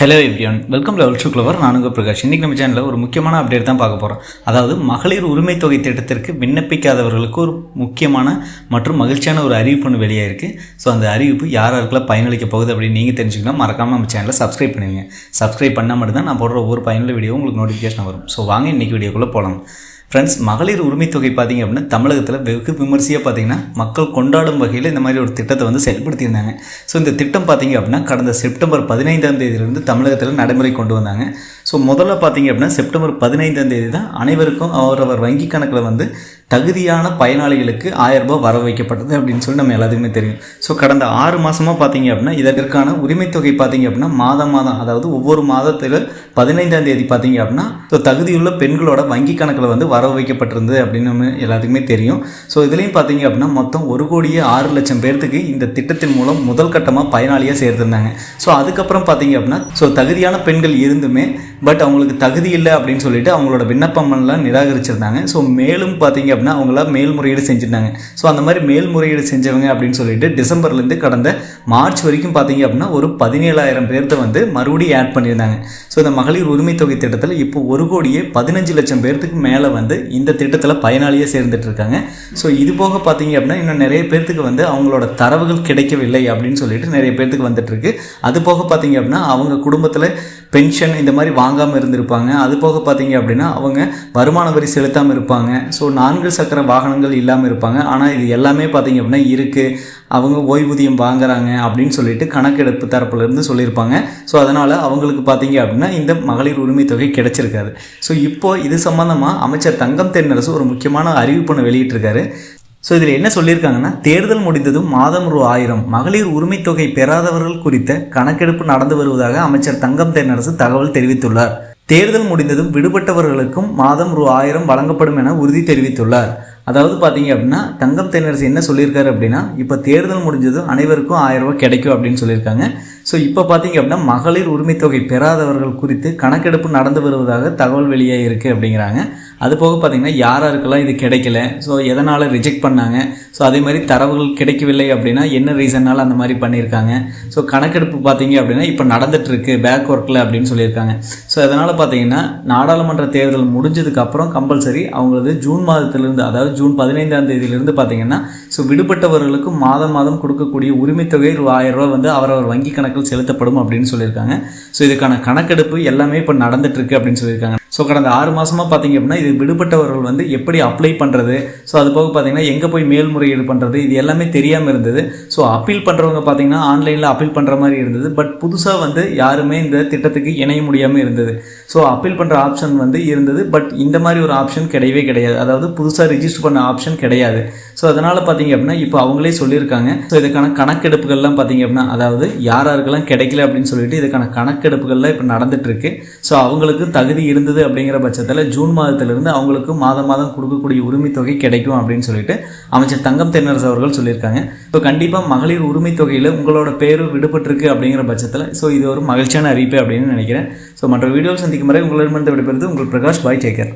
Hello everyone welcome level two clever நான் பிரகாஷ். இன்றைக்கி நம்ம சேனலில் ஒரு முக்கியமான அப்டேட் தான் பார்க்க போகிறோம் அதாவது மகளிர் உரிமை தொகை திட்டத்திற்கு விண்ணப்பிக்காதவர்களுக்கு ஒரு முக்கியமான மற்றும் மகிழ்ச்சியான ஒரு அறிவிப்பு ஒன்று வெளியாயிருக்கு. ஸோ அந்த அறிவிப்பு யார் யாருக்கெல்லாம் பயனளிக்க போகுது அப்படின்னு நீங்கள் தெரிஞ்சுக்கணும் மறக்காமல் நம்ம சேனலை சப்ஸ்கிரைப் பண்ணுவீங்க சப்ஸ்கிரைப் பண்ணால் மட்டும்தான் நான் போடுற ஒவ்வொரு பயனுள்ள வீடியோ உங்களுக்கு நோட்டிஃபிகேஷன் வரும். ஸோ வாங்க இன்றைக்கி வீடியோக்குள்ளே போகலாம் ஃப்ரெண்ட்ஸ் மகளிர் உரிமை தொகை பார்த்தீங்க அப்படின்னா தமிழகத்தில் வெகு விமர்சையாக பார்த்தீங்கன்னா மக்கள் கொண்டாடும் வகையில் இந்த மாதிரி ஒரு திட்டத்தை வந்து செயல்படுத்தியிருந்தாங்க. ஸோ இந்த திட்டம் பார்த்தீங்க அப்படின்னா கடந்த செப்டம்பர் பதினைந்தாம் தேதியிலிருந்து தமிழகத்தில் நடைமுறை கொண்டு வந்தாங்க. ஸோ முதல்ல பார்த்தீங்க அப்படின்னா செப்டம்பர் பதினைந்தாம் தேதி தான் அனைவருக்கும் அவரவர் வங்கி கணக்கில் வந்து தகுதியான பயனாளிகளுக்கு ஆயிரம் ரூபாய் வர வைக்கப்பட்டது அப்படின்னு சொல்லி நம்ம எல்லாத்துக்குமே தெரியும். ஸோ கடந்த ஆறு மாதமாக பார்த்தீங்க அப்படின்னா இதற்கான உரிமைத்தொகை பார்த்தீங்க அப்படின்னா மாதம் மாதம் அதாவது ஒவ்வொரு மாதத்தில் பதினைந்தாம் தேதி பார்த்தீங்க அப்படின்னா ஸோ தகுதியுள்ள பெண்களோட வங்கி கணக்கில் வந்து வர வைக்கப்பட்டிருந்தது அப்படின்னு நம்ம எல்லாத்துக்குமே தெரியும். ஸோ இதுலேயும் பார்த்தீங்க அப்படின்னா மொத்தம் ஒரு கோடியே ஆறு லட்சம் பேர்த்துக்கு இந்த திட்டத்தின் மூலம் முதல் கட்டமாக பயனாளியாக சேர்த்துருந்தாங்க. ஸோ அதுக்கப்புறம் பார்த்தீங்க அப்படின்னா ஸோ தகுதியான பெண்கள் இருந்துமே பட் அவங்களுக்கு தகுதி இல்லை அப்படின்னு சொல்லிட்டு அவங்களோட விண்ணப்பமெல்லாம் நிராகரிச்சிருந்தாங்க. ஸோ மேலும் பார்த்தீங்க அப்படின்னா அவங்கள மேல்முறையீடு செஞ்சுருந்தாங்க. ஸோ அந்த மாதிரி மேல்முறையீடு செஞ்சவங்க அப்படின்னு சொல்லிட்டு டிசம்பர்லேருந்து கடந்த மார்ச் வரைக்கும் பார்த்தீங்க அப்படின்னா ஒரு பதினேழாயிரம் பேர்த்த வந்து மறுபடியும் ஆட் பண்ணியிருந்தாங்க. ஸோ இந்த மகளிர் உரிமை தொகை திட்டத்தில் இப்போ ஒரு கோடியே பதினஞ்சு லட்சம் பேர்த்துக்கு மேலே வந்து இந்த திட்டத்தில் பயனாளியே சேர்ந்துட்டு இருக்காங்க ஸோ இது போக பார்த்தீங்க அப்படின்னா இன்னும் நிறைய பேர்த்துக்கு வந்து அவங்களோட தரவுகள் கிடைக்கவில்லை அப்படின்னு சொல்லிட்டு நிறைய பேர்த்துக்கு வந்துட்டு இருக்கு அது போக பார்த்தீங்க அப்படின்னா அவங்க குடும்பத்தில் பென்ஷன் இந்த மாதிரி வாங்காமல் இருந்திருப்பாங்க. அது போக பார்த்தீங்க அப்படின்னா அவங்க வருமான வரி செலுத்தாமல் இருப்பாங்க. ஸோ நான்கு சக்கர வாகனங்கள் இல்லாமல் இருப்பாங்க. ஆனால் இது எல்லாமே பார்த்தீங்க அப்படின்னா இருக்குது அவங்க ஓய்வூதியம் வாங்குறாங்க அப்படின்னு சொல்லிட்டு கணக்கெடுப்பு தரப்புலேருந்து சொல்லியிருப்பாங்க. ஸோ அதனால் அவங்களுக்கு பார்த்தீங்க அப்படின்னா இந்த மகளிர் உரிமை தொகை கிடைச்சிருக்காது. ஸோ இப்போ இது சம்மந்தமாக அமைச்சர் தங்கம் தென்னரசு ஒரு முக்கியமான அறிவிப்பு வெளியிட்டிருக்காரு. ஸோ இதில் என்ன சொல்லியிருக்காங்கன்னா தேர்தல் முடிந்ததும் மாதம் ரூ ஆயிரம் மகளிர் உரிமைத்தொகை பெறாதவர்கள் குறித்த கணக்கெடுப்பு நடந்து வருவதாக அமைச்சர் தங்கம் தென்னரசு தகவல் தெரிவித்துள்ளார். தேர்தல் முடிந்ததும் விடுபட்டவர்களுக்கும் மாதம் ரூ ஆயிரம் வழங்கப்படும் என உறுதி தெரிவித்துள்ளார். அதாவது பார்த்தீங்க அப்படின்னா தங்கம் தென்னரசு என்ன சொல்லியிருக்காரு அப்படின்னா இப்போ தேர்தல் முடிஞ்சதும் அனைவருக்கும் ஆயிரம் ரூபாய் கிடைக்கும் அப்படின்னு சொல்லியிருக்காங்க. ஸோ இப்போ பார்த்தீங்க அப்படின்னா மகளிர் உரிமைத்தொகை பெறாதவர்கள் குறித்து கணக்கெடுப்பு நடந்து வருவதாக தகவல் வெளியாக இருக்குது அப்படிங்கிறாங்க. அது போக பார்த்தீங்கன்னா யார் யாருக்கெல்லாம் இது கிடைக்கல ஸோ எதனால் ரிஜெக்ட் பண்ணாங்க ஸோ அதே மாதிரி தரவுகள் கிடைக்கவில்லை அப்படின்னா என்ன ரீசன்னால் அந்த மாதிரி பண்ணியிருக்காங்க? ஸோ கணக்கெடுப்பு பார்த்தீங்க அப்படின்னா இப்போ நடந்துகிட்ருக்கு பேக் ஒர்க்கில் அப்படின்னு சொல்லியிருக்காங்க. ஸோ அதனால் பார்த்தீங்கன்னா நாடாளுமன்ற தேர்தல் முடிஞ்சதுக்கப்புறம் கம்பல்சரி அவங்களது ஜூன் மாதத்திலிருந்து அதாவது ஜூன் பதினைந்தாம் தேதியிலிருந்து பார்த்தீங்கன்னா ஸோ விடுபட்டவர்களுக்கு மாதம் மாதம் கொடுக்கக்கூடிய உரிமைத்தொகை ரூ ஆயிரம் வந்து அவரவர் வங்கி கணக்கில் செலுத்தப்படும் அப்படின்னு சொல்லியிருக்காங்க. ஸோ இதுக்கான கணக்கெடுப்பு எல்லாமே இப்போ நடந்துட்டுருக்கு அப்படின்னு சொல்லியிருக்காங்க. ஸோ கடந்த ஆறு மாதமாக பார்த்தீங்க அப்படின்னா இது விடுபட்டவர்கள் வந்து எப்படி அப்ளை பண்ணுறது ஸோ அது போக பார்த்தீங்கன்னா எங்கே போய் மேல்முறையீடு பண்ணுறது இது எல்லாமே தெரியாமல் இருந்தது. ஸோ அப்பீல் பண்ணுறவங்க பார்த்தீங்கன்னா ஆன்லைனில் அப்பீல் பண்ணுற மாதிரி இருந்தது. பட் புதுசாக வந்து யாருமே இந்த திட்டத்துக்கு இணைய முடியாமல் இருந்தது. ஸோ அப்பீல் பண்ணுற ஆப்ஷன் வந்து இருந்தது. பட் இந்த மாதிரி ஒரு ஆப்ஷன் கிடையவே கிடையாது. அதாவது புதுசாக ரிஜிஸ்டர் பண்ண ஆப்ஷன் கிடையாது. ஸோ அதனால் பார்த்தீங்க அப்படின்னா இப்போ அவங்களே சொல்லியிருக்காங்க. ஸோ இதுக்கான கணக்கெடுப்புகள்லாம் பார்த்தீங்க அப்படின்னா அதாவது யார் யாருக்கெல்லாம் கிடைக்கல அப்படின்னு சொல்லிட்டு இதுக்கான கணக்கெடுப்புகள்லாம் இப்போ நடந்துட்டு இருக்கு. ஸோ அவங்களுக்கு தகுதி இருந்தது அப்படிங்கிற பட்சத்தில் ஜூன் மாதத்திலிருந்து அவங்களுக்கு மாதம் மாதம் கொடுக்கக்கூடிய உரிமை தொகை கிடைக்கும் அப்படின்னு சொல்லிட்டு அமைச்சர் தங்கம் தென்னரசு அவர்கள் சொல்லியிருக்காங்க. இப்போ கண்டிப்பாக மகளிர் உரிமை தொகையில் உங்களோட பேர் விடுபட்டிருக்கு அப்படிங்கிற பட்சத்தில் ஸோ இது ஒரு மகிழ்ச்சியான அறிவிப்பு அப்படின்னு நினைக்கிறேன். ஸோ மற்ற வீடியோவில் சந்திக்கும் வரை உங்களிடமிருந்து விடைபெறுது உங்கள் பிரகாஷ் பாய் டேக்கர்